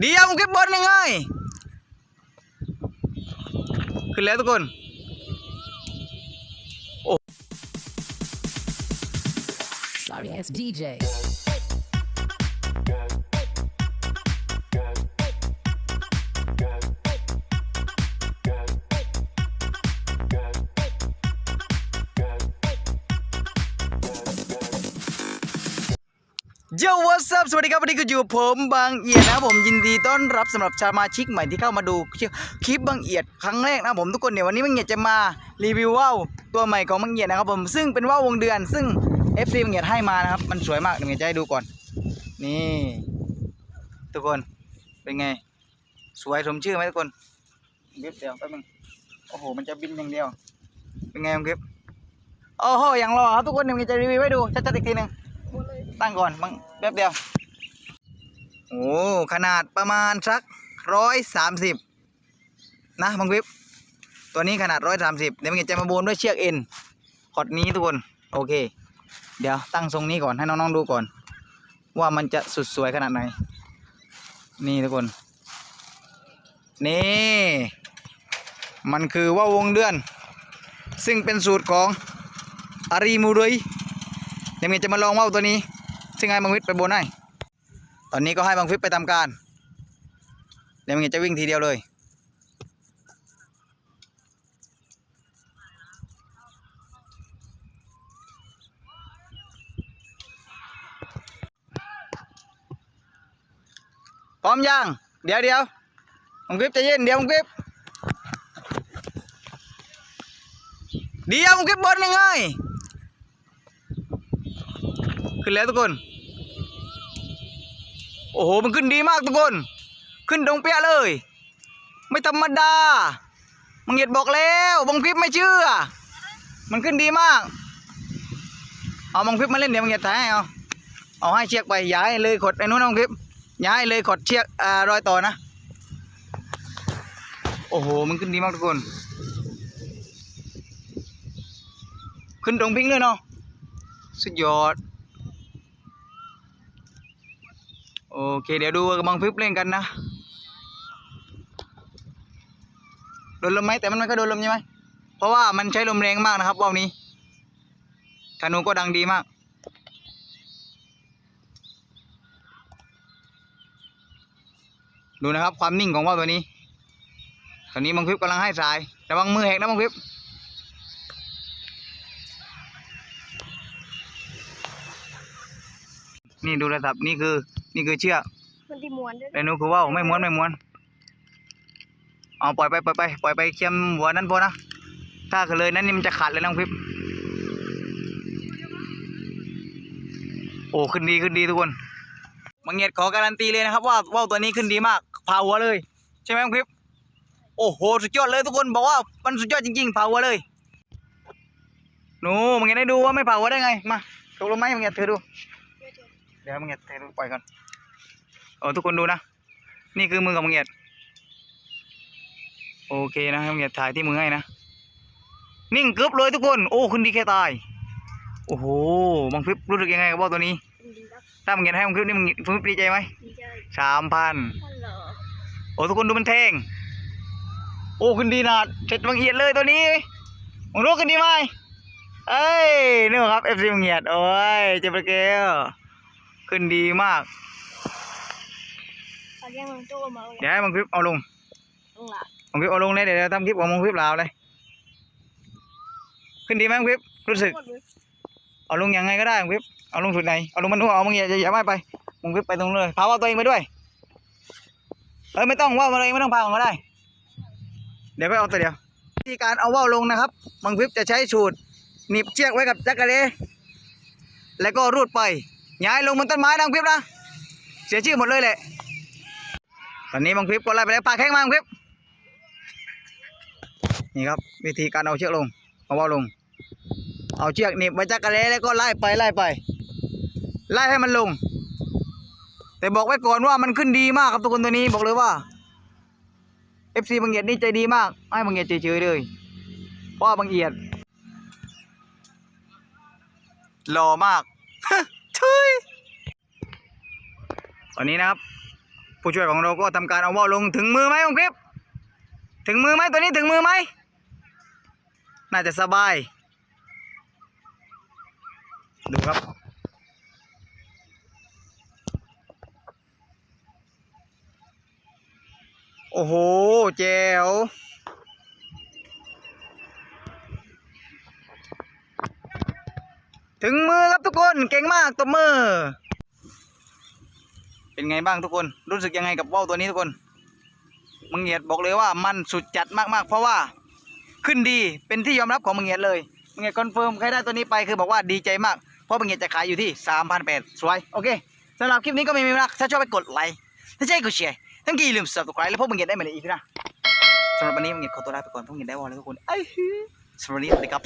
Diam mungkin bor ni ngai. Kelihatan kon. Oh. Sorry, as DJ. เย้วัส up สวัสดีครับวันนี้ก็อยู่ผมบางเอียดนะผมยินดีต้อนรับสำหรับสมาชิกใหม่ที่เข้ามาดูคลิปบางเอียดครั้งแรกนะผมทุกคนเนี่ยวันนี้บางเอียดจะมารีวิวว่าวตัวใหม่ของบางเอียดนะครับผมซึ่งเป็นว่าววงเดือน ซึ่ง FC บางเอียดให้มานะครับมันสวยมากเดี๋ยวบางเอียดจะให้ดูก่อน นี่ ทุกคนเป็นไง สวยสมชื่อไหมทุกคนเดี๋ยวเดี๋ยวแป๊บนึงโอ้โหมันจะบินอย่างเดียว เป็นไงคลิปโอ้โหอย่างรอครับทุกคนเดี๋ยวบางเอียดจะรีวิวให้ดูชัดๆอีกทีหนึ่ง ตั้งก่อนมังแป๊บเดียว โอ้ขนาดประมาณสักร้อยสามสิบนะบังวิบตัวนี้ขนาดร้อยสามสิบเดี๋ยวมันจะมาโบนด้วยเชือกเอ็นขอดนี้ทุกคน โอเค เดี๋ยวตั้งทรงนี้ก่อนให้น้องๆดูก่อน ว่ามันจะสุดสวยขนาดไหน นี่ทุกคน นี่ มันคือว่าวงเดือน ซึ่งเป็นสูตรของอารีมูรุยเดี๋ยวเมียจะมาลองว่าวตัวนี้ ซึ่งให้บังฟิศไปบนให้ตอนนี้ก็ให้บังฟิศไปทำการเดี๋ยวมียจะวิ่งทีเดียวเลยพร้อมยังเดี๋ยวเดี๋ยวบังฟิศจะเย็นเดี๋ยวบังฟิศเดี๋ยวบังฟิศบนยังไงขึ้นแล้วทุกคน โอ้โห มันขึ้นดีมากทุกคน ขึ้นตรงเปียเลย ไม่ธรรมดา มังเหยียดบอกแล้วบังคิปไม่เชื่อ มันขึ้นดีมาก เอาบังคิปมาเล่นเดี๋ยวมังเหยียดถ่ายให้เอาเอาให้เชือกไปย้ายเลยขดไอ้นู้นบังคิปย้ายเลยขดเชือกอ่ารอยต่อนะ โอ้โห มันขึ้นดีมากทุกคน ขึ้นตรงพิงเลยเนาะ สุดยอด โอเค เดี๋ยวดูกับบางฟิปเล่นกันนะ โดนลมไหมแต่มันไม่ก็โดนลมใช่ไหมเพราะว่ามันใช้ลมแรงมากนะครับว่าวนี้ธนูก็ดังดีมากดูนะครับความนิ่งของว่าวตัวนี้ ตอนนี้บางฟิปกำลังให้สายระวังมือแหกนะบางฟิปนี่ดูระดับนี่คือ นี่คือเชือกมันที่ม้วนด้วยแต่หนูคือว่าวไม่ม้วนไม่ม้วนเอาปล่อยไปปล่อยไปปล่อยไปเค็มหัวนั้นพอนะถ้าเกิดเลยนั้นนี่มันจะขาดเลยน้องพิบโอ้ขึ้นดีขึ้นดีทุกคนมังเงียดขอการันตีเลยนะครับว่าว่าวตัวนี้ขึ้นดีมากพาหัวเลย ใช่ไหมน้องพิบโอ้โหสุดยอดเลยทุกคนบอกว่ามันสุดยอดจริงๆพาหัวเลยหนูมังเงียดได้ดูว่าไม่พาหัวได้ไงมาตกลงไหมมังเงียดเธอดู เดี๋ยวมังเงียดเธอดูปล่อยก่อนโอ้ทุกคนดูนะ นี่คือมือของมังเงียดโอเคนะให้มังเงียดถ่ายที่มือให้นะนิ่งกึบเลยทุกคน โอ้คุณดีแค่ตาย โอ้โหบังฟิปรู้สึกยังไงกับว่าวตัวนี้ดีครับถ้ามังเงียดให้บังฟิปนี่มังฟิปดีใจไหมดีใจสามพันฮัลโหลโอ้ทุกคนดูมันแทงโอ้ขึ้นดีนาดเสร็จบังเอียดเลยตัวนี้มึงรู้ขึ้นดีไหมเอ้ยนี่ครับเอฟซีบังเอียดโอ้ยเจ็บไปเกล ขึ้นดีมาก ตอนนี้มันโตมาเลยเดี๋ยวให้บังฟิปเอาลงลงหลังผมคลิปเอาลงเลยเดี๋ยวเราทำคลิปของมงคลิปลาวเลย ขึ้นดีไหมมงคลิปรู้สึกหมดเลยเอาลงยังไงก็ได้มงคลิปเอาลงสุดไหน เอาลงมันหัวเอามึงอย่าอย่าอย่าไม่ไปมงคลิปไปตรงเลยพาว่าตัวเองไปด้วย เอ้ยไม่ต้องว่ามาเลยไม่ต้องพาของก็ได้ เดี๋ยวไปเอาตัวเดียววิธีการเอาว่าวลงนะครับมังคลิปจะใช้สูตรหนีบเชือกไว้กับจักรเลแล้วก็รูดไป ย้ายลงบนต้นไม้นะมังคลิปนะ เสียชื่อหมดเลยแหละ ตอนนี้มังคลิปก็ไล่ไปแล้วปากแข้งมามังคลิปนี่ครับ วิธีการเอาเชือกลงเอาว่าลง เอาเชือกหนีบไว้จักกระเลแล้วก็ไล่ไปไล่ไป ไล่ให้มันลง แต่บอกไว้ก่อนว่ามันขึ้นดีมากครับทุกคนตัวนี้บอกเลยว่า FC บางเอียดนี่ใจดีมาก ให้บางเอียดเฉยๆเลยเพราะบางเอียดหล่อมาก ตอนนี้นะครับ ผู้ช่วยของเราก็ทำการเอาว่าวลงถึงมือไหมคุณคลิปถึงมือไหมตัวนี้ถึงมือไหมน่าจะสบาย ดูครับ โอ้โหแจ๋วถึงมือครับทุกคนเก่งมากตบมือ เป็นไงบ้างทุกคนรู้สึกยังไงกับว่าวตัวนี้ทุกคนมังเงียดบอกเลยว่ามันสุดจัดมากๆ เพราะว่าขึ้นดีเป็นที่ยอมรับของมังเงียดเลยมังเงียดคอนเฟิร์มใครได้ตัวนี้ไปคือบอกว่าดีใจมาก เพราะมังเงียดจะขายอยู่ที่3,800สวยโอเคสำหรับคลิปนี้ก็ไม่มีมากถ้าชอบไปกดไลค์ถ้าใช่กดแชร์ทั้งกี่ลืม subscribe แล้วพบมังเงียดได้ใหม่ในอีกนะสำหรับวันนี้มังเงียดขอตัวลาไปก่อนพบมังเงียดได้วอลเลยทุกคนไอ้ยสำหรับวันนี้สวัสดีครับ